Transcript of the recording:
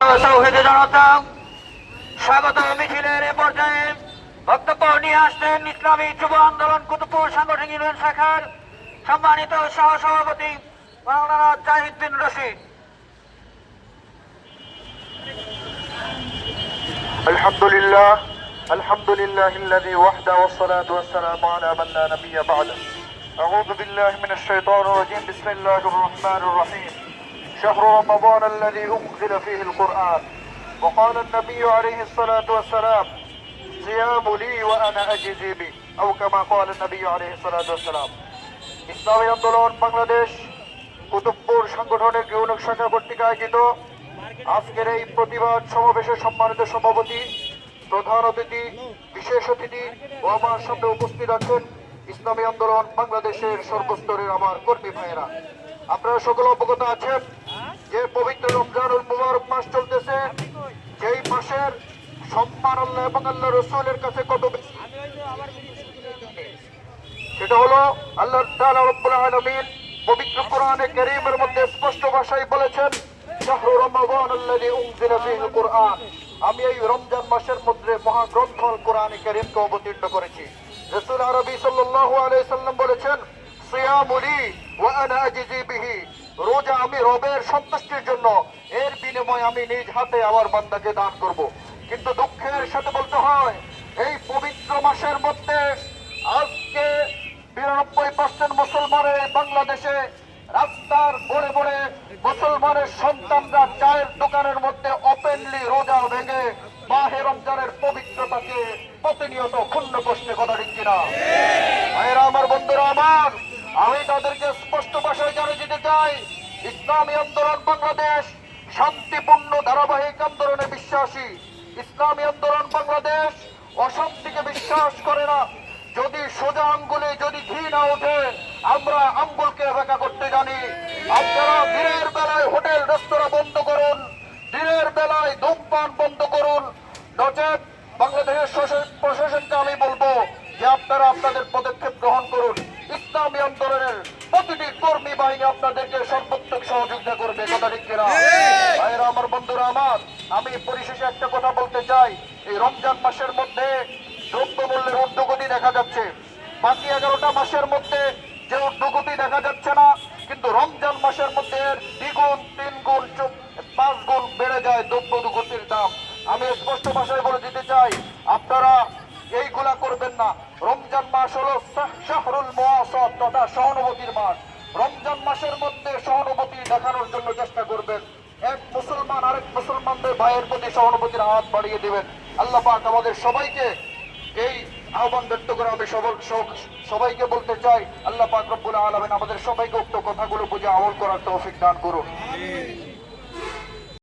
তৌহিদে জনতা স্বাগত মিছিলের এ পর্যায়ে বক্তব্য নিয়ে আসছেন ইসলামী যুব আন্দোলন কুতুবপুর সাংগঠনিক ইউনিয়ন শাখার সম্মানিত সহ সভাপতি মাওলানা জাহিদ বিন রশিদ الحمد لله الحمد لله الذي وحده والصلاة والسلام على من لا نبي بعده أعوذ بالله من الشيطان الرجيم بسم الله الرحمن الرحيم شهر رمضان الذي أنزل فيه القرآن وقال النبي عليه الصلاة والسلام صيام لي وأنا أجزي به أو كما قال النبي عليه الصلاة والسلام ইসলামী আন্দোলন বাংলাদেশ কুতুবপুর সংগঠনের ইউনিক শাখা কর্তৃক আয়োজিত আজকের এই প্রতিবাদ সমাবেশের সম্মানিত সভাপতি প্রধান অতিথি বিশেষ অতিথি ও আমার সামনে উপস্থিত আছেন ইসলামী আন্দোলন বাংলাদেশের সর্বস্তরের আমার কর্মী ভাইয়েরা আপনারা সকল অবগত আছেন যে পবিত্র রমজানুল মুবারক মাস চলতেছে যেই মাসের সম্মান আল্লাহ এবং আল্লাহ রসুলের কাছে কত বেশি? সেটা হলো আল্লাহ তাআলা পবিত্র কোরআনে কারীমের মধ্যে স্পষ্ট ভাষায় বলেছেন, শাহরু রমাদান আল্লাযী উনজিলা ফীহিল কুরআন। আমি এই রমজান মাসের মধ্যে মহাগ্রন্থ আল কোরআনে কারীমকে অবতীর্ণ করেছি। রাসূল আরবি সাল্লাল্লাহু আলাইহি সাল্লাম বলেছেন, সিয়ামুলি ওয়া আনা আজজি বিহি। রোজা আমি রবের সন্তুষ্টির জন্য, এর বিনিময়ে আমি নিজ হাতে আমার বান্দাকে দান করব। কিন্তু দুঃখের সাথে বলতে হয়, এই পবিত্র মাসের মধ্যে আজকে বিরানব্বই পার্সেন্ট মুসলমানের বাংলাদেশে রাস্তার মোড়ে মোড়ে মুসলমানের সন্তানরা চায়ের দোকানের মধ্যে ওপেনলি রোজা ভেঙে মাহে রমজানের পবিত্রতাকে প্রতিনিয়ত ক্ষুণ্ণ প্রশ্নে কথা দিচ্ছি না। ভাইয়েরা আমার বন্ধুরা, আমার, আমি তাদেরকে স্পষ্ট ভাষায় জানিয়ে দিতে চাই ইসলামী আন্দোলন বাংলাদেশ, শান্তিপূর্ণ ধারাবাহিক আন্দোলনে বিশ্বাসী। ইসলামী আন্দোলন বাংলাদেশ অশান্তিকে বিশ্বাস করে না। যদি সোজা আঙ্গুলে যদি ঘি না ওঠে, আমরা আঙ্গুলকে ব্যাখ্যা করতে জানি। আপনারা দিনের বেলায় হোটেল, রেস্তোরাঁ বন্ধ করুন। দিনের বেলায় ধূমপান বন্ধ করুন। নচেত বাংলাদেশের শাসন- প্রশাসনকে আমি বলব যে আপনারা আপনাদের পদক্ষেপ গ্রহণ করুন। ইসলামী আন্দোলনের প্রতিটি কর্মী বাহিনী আপনাদেরকে সহযোগিতা করবে কথা ঠিক কিনা? ভাইয়েরা আমার বন্ধুরা আমার আমি পরিশেষে একটা কথা বলতে চাই। এই রমজান মাসের মধ্যে দ্রব্যমূল্যের ঊর্ধ্বগতি দেখা যাচ্ছে। বাকি এগারোটা মাসের মধ্যে যে ঊর্ধ্বগতি দেখা যাচ্ছে না কিন্তু রমজান মাসের মধ্যে দ্বিগুণ তিন গুণ পাঁচ গুণ বেড়ে যায় দ্রব্যগতির দাম। আমি স্পষ্ট ভাষায় বলে দিতে চাই আপনারা এইগুলা করবেন না। রমজান মাস হলো শাহ- শাহরুল মুআসাত তথা সহানুভূতির মাস। রমজান মাসের মধ্যে সহানুভূতির হাত বাড়িয়ে দেবেন। আল্লাহ পাক আমাদের সবাইকে এই আহ্বান ব্যক্ত করে আমি সব- সব- সবাইকে বলতে চাই, আল্লাহ পাক রব্বুল আলমেন আমাদের সবাইকে উক্ত কথাগুলো বুঝে আমল করার তৌফিক দান করুন।